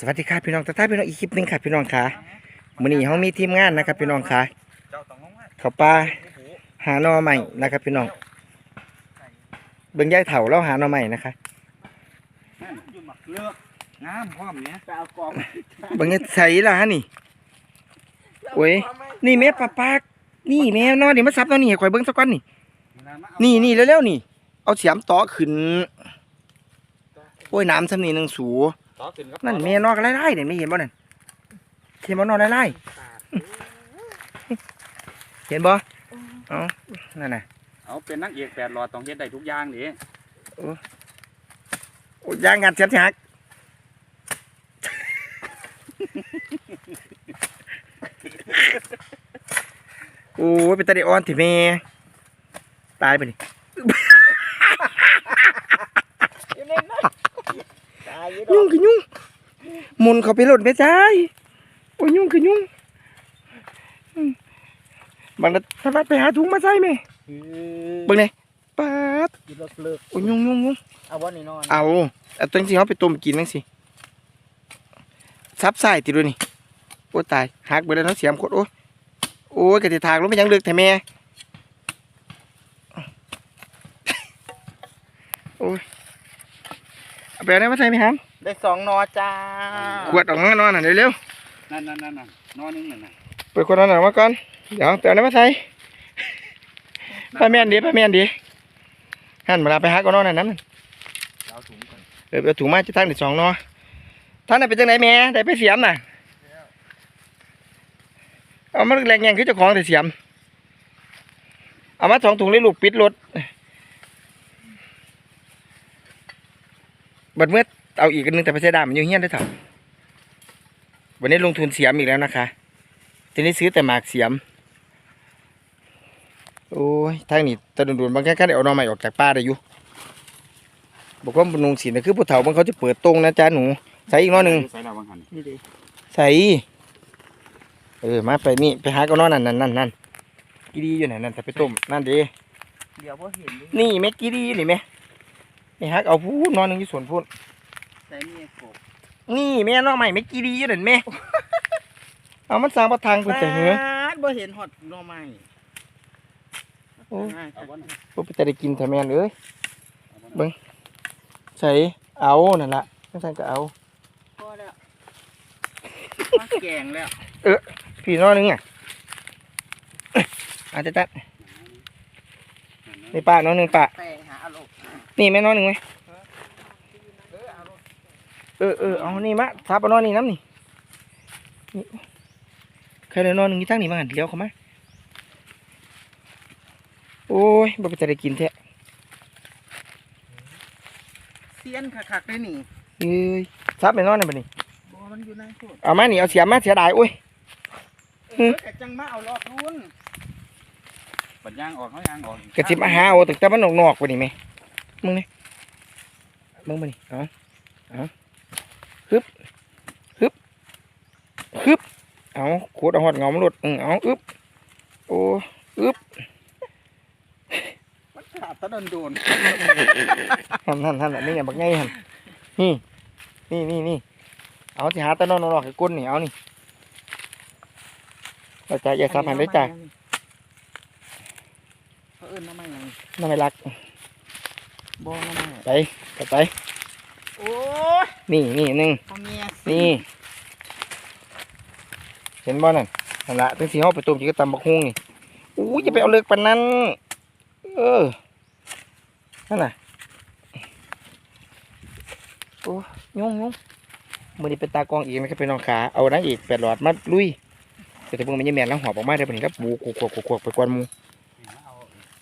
สวัสดีครับพี่น้องตาท้ายพี่น้องอีกคลิปหนึงครับพี่น้องค่ะมื้อนี้เฮามีทีมงานนะครับ พี่น้องค่ะเจ้าต้องลงมาเข้าป่าหาหน่อใหม่นะครับ พี่น้องเบิ่งยายเฒ่าแล้วหาหน่อใหม่นะคะนั่นอยู่หมักเลือกงามพร้อมเนี้ยไปเอากองเบิ่งยายใส่ล่ะฮะนี่ โอ้ย นี่แม่ปลาปากนี่แม่นอนนี่มาซับนอนนี่ให้ข่อยเบิ่งสักก่อนนี่ นี่นี่เร็วๆนี่ เอาเสียมต่อขึ้นโอ้ยน้ำซำนี่หนึงสู ต่อขึ้นครับนั่นแม่นอนกันไล่ๆนี่ไม่เห็นบ่นั่นเห็นบ่นอนไล่ๆเห็นบ่เอ้านั่นน่ะเอาเป็นนักเอกแปดหลอดต้องเฮ็ดได้ทุกอย่างดิโอ้ยยางงัดเสียมสิหักโอ้ยเป็นตาไดอ่อนถิแม่ตายไปนี่ ยุ่งคือยุ่งหมุนเขาไปหล่นไปใจโอ้ยยุ่งคือยุ่งอืมบางนัดสามารถไปหาถุงมาใส่ไหมเบิ่งเลยป๊าดกินเลิกเลิกโอ้ยยุ่งยุ่งยุ่งเอาวันนี้นอนเอาเอาตัวจริงๆเขาไปต้มกินมั้งสิซับไส้ติดด้วยนี่โอ้ตายหักไปแล้วเนาะเสียมโคตรโอ้ยโอ้ยกระติทางลงไปยังเลือกแต่แม่โอ้ย เอาไปเอาได้มาใส่ไหมฮัมได้สองนอจ้าขวดออกมานอนน่ะเร็วนั่นนั่นนั่นนั่นนอนนึงนั่นน่ะๆเปิดขวดนอนออกมาก่อนเดี๋ยวไปเอาได้มาใส่ป้าแม่นดีป้าแม่นดีหันมาลาไปหาก็นอนนั่นนั่นเอาถุงก่อนเออเอาถุงมาจะทั้งหนึ่งสองเนาะท่านน่ะเป็นจังไหนแม่ได้ไปเสียมน่ะเอามาแรงแงงคือเจ้าของแต่เสียม เอามาสองถุงเลยลูกปิดรถ บัดเมื่อเอาอีกอันหนึงแต่ไปใช้ดามมันอยู่เฮี้ยนได้อเถ่าวันนี้ลงทุนเสียมอีกแล้วนะคะ ทีนี้ซื้อแต่หมากเสียม โอ้ยทางนี้ตะดุนๆบางแค่แค่ได้เอาหน่อใหม่ออกจากป่าได้อยู่ บอกว่าบำรุงศีลนะคือผู้เฒ่ามันเขาจะเปิดตรงนะจ๊ะหนู ใส่อีกหน้อยหนึ่งใส่ดาวบางหันนี่ดิใส่ เออ มาไปนี่ไปหาก็นอนนั่นนั่นนั่นนั่นกีดีอยู่ไหนนั่นแต่ไปต้มนั่นดีเดี๋ยวพอเห็นดินี่แม่กีดีนี่แม่ นี่ฮักเอาพูนอนหนึ่งที่สวนพูนแต่เมียกบนี่แม่น้องใหม่แม่กีดีอยู่นั่นแม่ เอามันสร้างประทังกูแต่เหนือดบ่เห็นหอดหนอไม้โอ้ง่ายเอาครับวันกูไปแต่ได้กินแต่แม่นเอ้ยเบิ้งใส่เอานั่นละนั่นสั่นก็เอาพอแล้วมาแกงแล้วพี่น้องหนึงอะอาจจะตัดนี่ป้าน้องหนึ่งป้า นี่แม่น้องหนึ่งไหมเอออารมณ์เออเออเอานี่มาทับเอานอนนี่น้ำนี่นี่ใครเดินนอนหนึ่งยี่ตั้งนี่มาหันเลี้ยวเข้ามาโอ้ยบ่ไปจะได้กินแท้เซียนคักๆได้นี่เอ้ยทับไปนอนนี่บัดนี้บ่มันอยู่ในโคตรเอามานี่เอาเสียมาเสียดายโอ้ยเออแต่จังมาเอารอบรุ่นปัดยางออกเขายางออกกระสิบมาหาเอาแต่แต่มันนอกๆไปนี่ไหม มึงนี่มึงมานี่เอาเอาฮึบฮึบฮึบเอาขูดเอาหอดเงามันหลุดอือเอาอึบโอ้อึบมันขาดตะโดนโดนท่านท่านท่านนี่ไงบักไงท่านนี่นี่นี่นี่เอาสิหาแตะนอนนอกให้ก้นนี่เอานี่เราจะอย่าสับหันได้จ้ะเขาเอิ้นหน้อไม้หยังน่าไม่รัก บ่หน้อไม้ไปไปไป โอ้ยนี่นี่หนึ่งพ่อเมียสินี่ เห็นบ่นั่นนั่นละถึงสีห้อไปต้มจีก็ตำบักฮุงนี่อู้ยจะไปเอาเลือกปานนั้น เออ นั่นน่ะ โอ้ยุ่งยุ่งมือนี้เป็นตากล้องอีกนะครับเป็นน้องขา เอานางเอกแปดหลอดมาลุยแต่ถ้าเพิ่งมันยังแม่นแล้วหอบออกมาได้ปะนี่ครับบูกวกวกวกไปกวนหมู เอา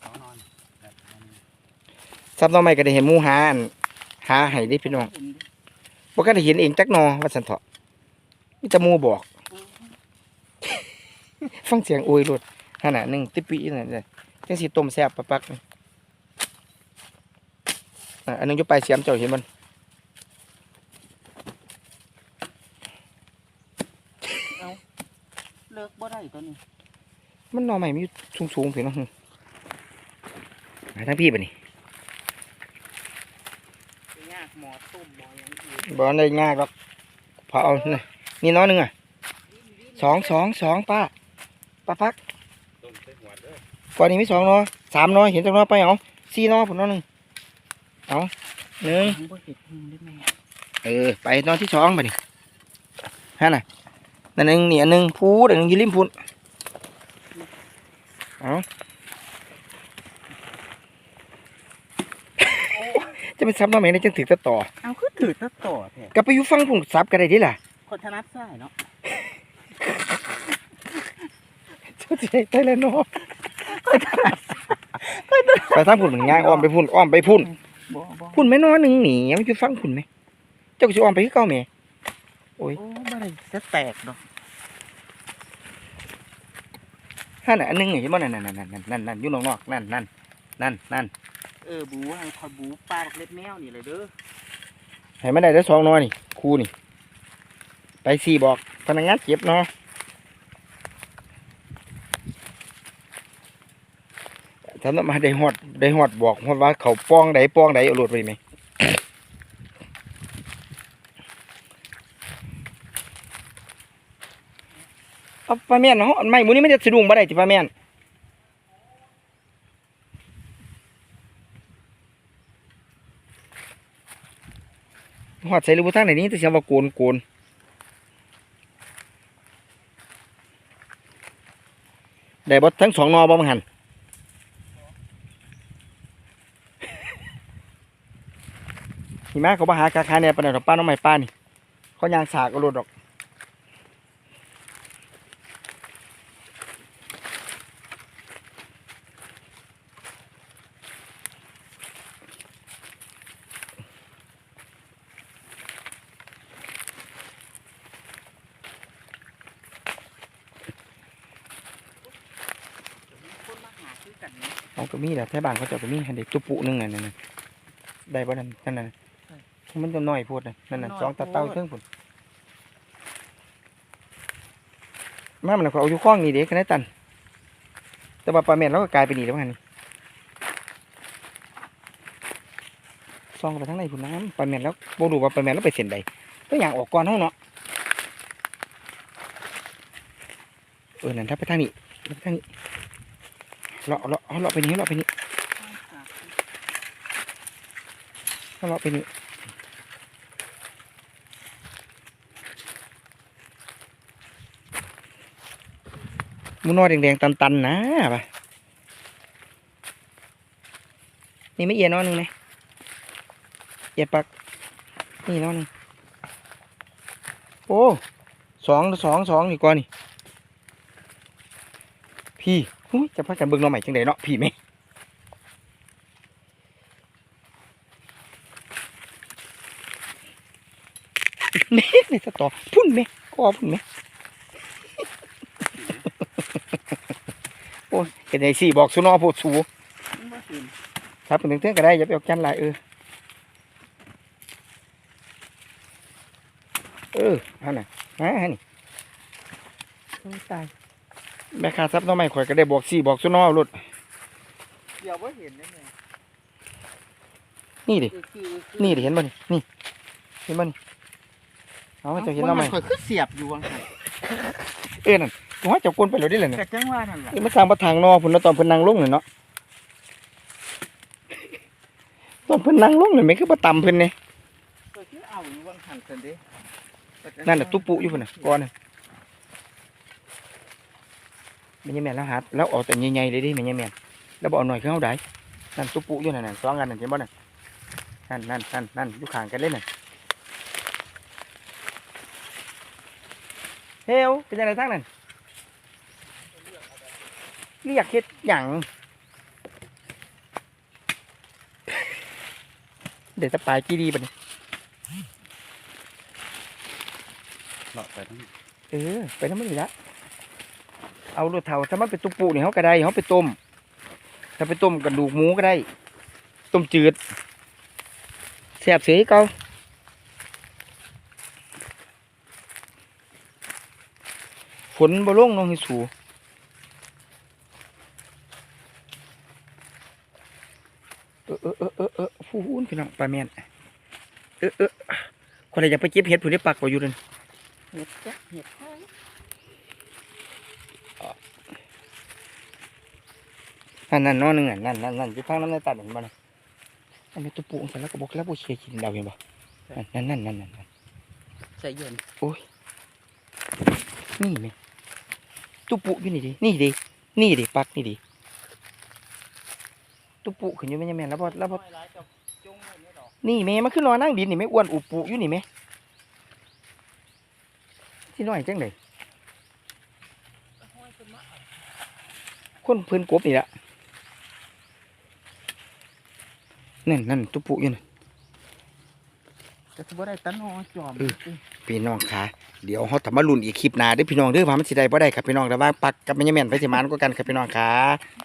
เอานอนแบบ ซับหน้องใหม่ก็ได้เห็นหมูหาอันหาให้ได้พี่น้องบ่ก็ได้เห็นเองจักหนอว่าสันเถาะมีแต่หมูบอก ฟังเสียงโอยรถขนาดหนึ่งติปีนั่นเลยจังสิต้มแซ่บปักปักๆอะอันหนึงอยู่ปลายเสียมเจ้าเห็นมันเลิกบ่ได้ตัวนี้ มันหนอใหม่มีสูงสูงๆพี่น้องมาทั้งพี่ปะนี่ ไปยากหมอ ต้มหมอหยังอีกบ่ได้ง่ายหรอกพอเอานี่นี่น้อยหนึ่งอะสองสองสองป้าป้าพักต้มใส่หัวเด้อก่อนนี้มีสองน้อสามน้อยเห็นจังน้อยไปเอาสี่น้อผมน้อหนึ่งเอาหนึ่งทั้งบ่เห็ดหูได้ไหมเออไปน้อที่สองไปดิฮะน่ะนั่นหนึ่งนี่อันหนึ่งพูดอันหนึ่งอยืริมพูนเอา จะไปซับน้อไหมได้จังถือตะต่อเอาคือถือตะต่อแท้ก็ไปอยู่ฟังพุ่นซับก็ได้ดิล่ะคนถนัดซ้ายเนาะเจ้าใจได้แล้วเนาะไปทางพุ่นมันง่ายอ้อมไปพุ่นอ้อมไปพุ่นบ่บ่พุ่นแม่น้อยหนึ่งหนีมันอยู่ฟังพุ่นไหมเจ้าก็สิอ้อมไปคือเก่าแหม่โอ้บ่ได้จะแตกดอกฮะน่ะอันหนึงเห็นบ่นั่นนั่นนั่นนั่นนั่นนั่นอยู่นอกๆนั่นนั่นนั่นนั่นเออบูให้คอยบูปลาเล็บแมวนี่เลยเด้อให้มันได้ได้สองน้อยนี่ครูนี่ ไปสี่บอกพนักงานเก็บเนาะทำนั้นมาได้ฮอดได้ฮอดบอกฮอดว่าเขาป้องใดป้องใดเอาหลดไปไหมเอาปลาแม่นเนาะอันไม่หมูนี้ไม่ได้สะดุ้งบ่ได้ติปลาแม่น หอดใส่ลูกทางไหนนี้แต่เสียงว่าโกนโกนได้บดทั้งสองนอบ่มังหันนี่มะเขามาหากาคาเนี่ยปานนัดอป้าน้องใหม่ป้านี่เขายางสากเอาโดดออก คนมาหาคือกัน เนาะเอาก็มีแหละแถวบ้านเขาเจะก็มีให้เด็กตุปุหนึงนั่นนั่นนั่นได้บ่นั่นนั่นนั่นมันจะน้อยโพูดนั่นนั่นน่ะสองตาเต้าเทิงพุ่นมามันเขาเอาอยู่ข้องนี่เด็กกันได้ตัน แต่ว่าปลาแม่นเราก็กลายเป็นนี่แล้วหันนี่ซองไปทั้งในพุ่นน้ำปลาแม่นแล้วบ่รู้ว่าปลาแม่นแล้วไปเส้นใดก็อย่างออกก่อนเฮาเนาะเออนั่นถ้าไปทางนี้ไปทางนี้ เลาะเลาะเอาเลาะไปนี่เลาะไปนี่ก็เลาะไปนี่หมูน้อยแดงๆตันๆนะปะนี่ไม่เอียน้อยหนึ่งไหมเอียปัก นี่น้อยหนึ่งโอ้สองสองสองนี่ก่อนนี่พี่ จะพักกันเบิ่งน้องใหม่จังไดเนาะพี่ไหมเน่ในสตอพุ่นไหมก็พุ่นไหมโอ้ยเห็นไอ้สี่บอกสุนอโพดสูมันบ่สินครับเป็นเทื่องก็ได้อย่าไปเอาจันหลายเออเออฮะน่ะฮะฮะนี่ตาย แม่ค้าซับหน้องใหม่ข่อยก็ได้บอกสี่บอกสุนอรถเดี๋ยวบ่เห็นได้ไงนี่ดิเออคือคือนี่ดิเห็นบ่นี่นี่ เห็นบ่นี่เอามาเจะเห็นหน้องใหม่ข่อยคือเสียบอยู่วังหันเออนั่นผมว่าเจับกวนไปแล้วได้เลยเนี่ยแต่จังว่านั่นล่ะเออมาสร้างประทางนอพุ่นแล้วตอนเพิ่นนั่งลงเลยเนาะตอนเพิ่นนั่งลงเลยไม่คือประตำเพิ่นเนี่ยข่อยคือเอาอยู่วังหันซั่นเด้แต่จังนั่นน่ะตุ๊ปุอยู่พุ่นน่ะก่อนน่ะแมันยังแม่นแล้วหาแล้วเออกแต่ใหญ่ๆเลยดิแมันยังแม่นแล้วบ่เอาหน่อยคือเฮาได้นั่นตุ๊ปุอยู่นั่นน่ะสองอันนั่นเห็นบ่นั่นนั่นนั่นนั่นนั่นอยู่ข้างกันเลยน่ะเฮลเป็นจังไดทางนั้นเรียกเฮ็ดหยังเดี๋ยวจะปลายกี่ดีบัดนี้เลาะไปทั้งเออ ไปน้ำมันนี่ละ เอาลูกเถาถ้ามันเป็นตุปูนี่เขาก็ได้เขาไปต้ม ถ้าไปต้มกระดูกหมูก็ได้ ต้มจืดแซ่บเสียเก่าฝนบ่ลงน้องให้สูเออเออเออเออเออฟูนพี่น้องปลาแมนเออเออคนใดอยากไปเก็บเห็ดผู้ได้ปักไว้อยู่นั่นเห็ดจ้ะเห็ดให้ นั่นนั่นนอนหนึ่งอะนั่นนั่นนั่นอยู่ทางน้ำในตาเห็นบ่นะอันนี้ตัวปูของฉันแล้วก็บอกแล้วบ่เชียร์กินเราเห็นบ่นั่นนั่นนั่นนั่นนั่นใส่เย็นนี่ไหมตัวปูอยู่นี่ดินี่ดินี่ดิปักนี่ดิตัวปูขึ้นอยู่แม่นยังแม่นแล้วบ่แล้วบ่ไม่ร้ายกับจงเลยเนี่ยดอกนี่แม่มันขึ้นนอนนั่งดินนี่แม่อ้วนอุปูอยู่นี่แม่ที่น้อยจังเลยคนเพิ่นกบนี่ละ นั่นนั่นตัวปูอยู่น่ะแต่ถือว่าได้ตันหอจอมเออพี่น้องคะเดี๋ยวเขาทำมาลุ้นอีกคลิปหน้าเด้อพี่น้องเด้อว่ามันสิได้บ่ได้ครับพี่น้องแต่ว่าปักกับแม่ยายแม่นไปสิมานก็กันครับพี่น้องคะ